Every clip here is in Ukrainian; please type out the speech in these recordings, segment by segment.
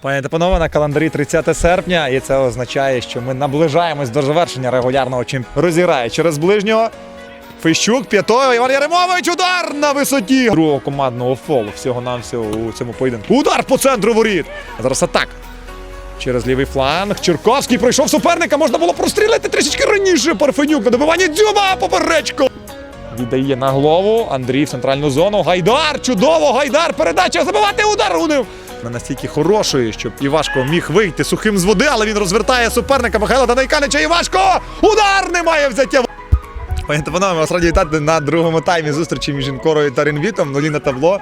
Пані та панове, на календарі 30 серпня, і це означає, що ми наближаємось до завершення регулярного чемпіонату. Розіграє через ближнього. Фищук, п'ятою, Іван Яремович, удар на висоті другого командного фолу. Всього на всього у цьому поєдинку. Удар по центру воріт. Зараз атака. Через лівий фланг. Черковський пройшов суперника. Можна було прострілити трішечки раніше. Парфенюк на добиванні Дзюба поперечко. Віддає на голову. Андрій в центральну зону. Гайдар! Чудово! Гайдар! Передача! Забивати удар! Унив! Настільки хорошої, щоб Івашко міг вийти сухим з води, але він розвертає суперника Михайла Данайканича. Івашко! Удар! Немає взяття! Пані та панове, вас раді вітати на другому таймі зустрічі між Інкорою та Рінвітом. Нулі на табло.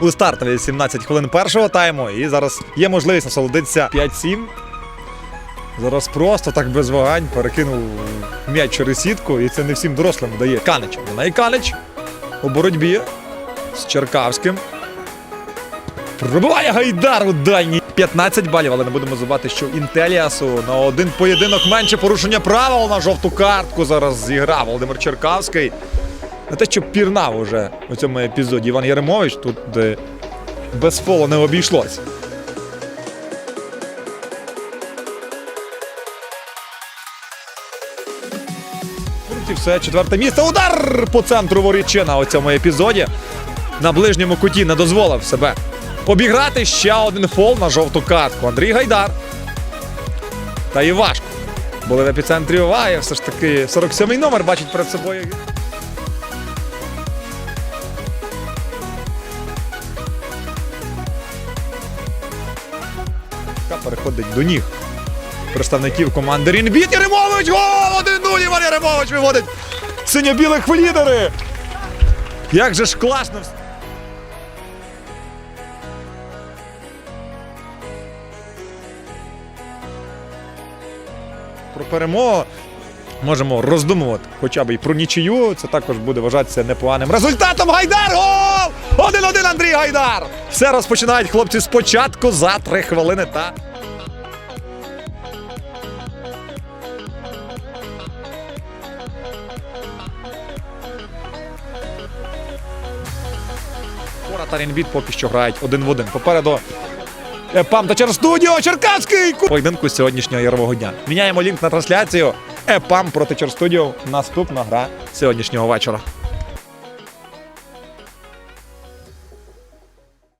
У стартові 17 хвилин першого тайму. І зараз є можливість насолодитися 5-7. Зараз просто так без вагань перекинув м'яч через сітку, і це не всім дорослим дає Канич. Вона і Канич у боротьбі з Черкавським. Пробиває Гайдар у дальній. 15 балів, але не будемо забувати, що Інтеліасу на один поєдинок менше порушення правил на жовту картку зараз зіграв Володимир Черкавський. На те, що пірнав уже у цьому епізоді Іван Яремович, тут де без фолу не обійшлось. І все, четверте місце. Удар по центру ворічина у цьому епізоді. На ближньому куті не дозволив себе обіграти ще один фол на жовту картку. Андрій Гайдар. Та і важко. Були в епіцентрі уваги. Все ж таки 47-й номер бачить перед собою. Переходить до ніг представників команди Рінбіт Яремович! Гол! 1-0! Іван Яремович виводить синьо-білих в лідери! Як же ж класно! Про перемогу можемо роздумувати хоча б і про нічию. Це також буде вважатися непоганим результатом. Гайдар! Гол! 1-1 Андрій Гайдар! Все розпочинають хлопці спочатку за три хвилини та. Та Рінвіт поки що грають один в один. Попереду Епам та Черстудіо Черкаський поєдинку сьогоднішнього ярового дня. Міняємо лінк на трансляцію. Епам проти Черстудіо. Наступна гра сьогоднішнього вечора.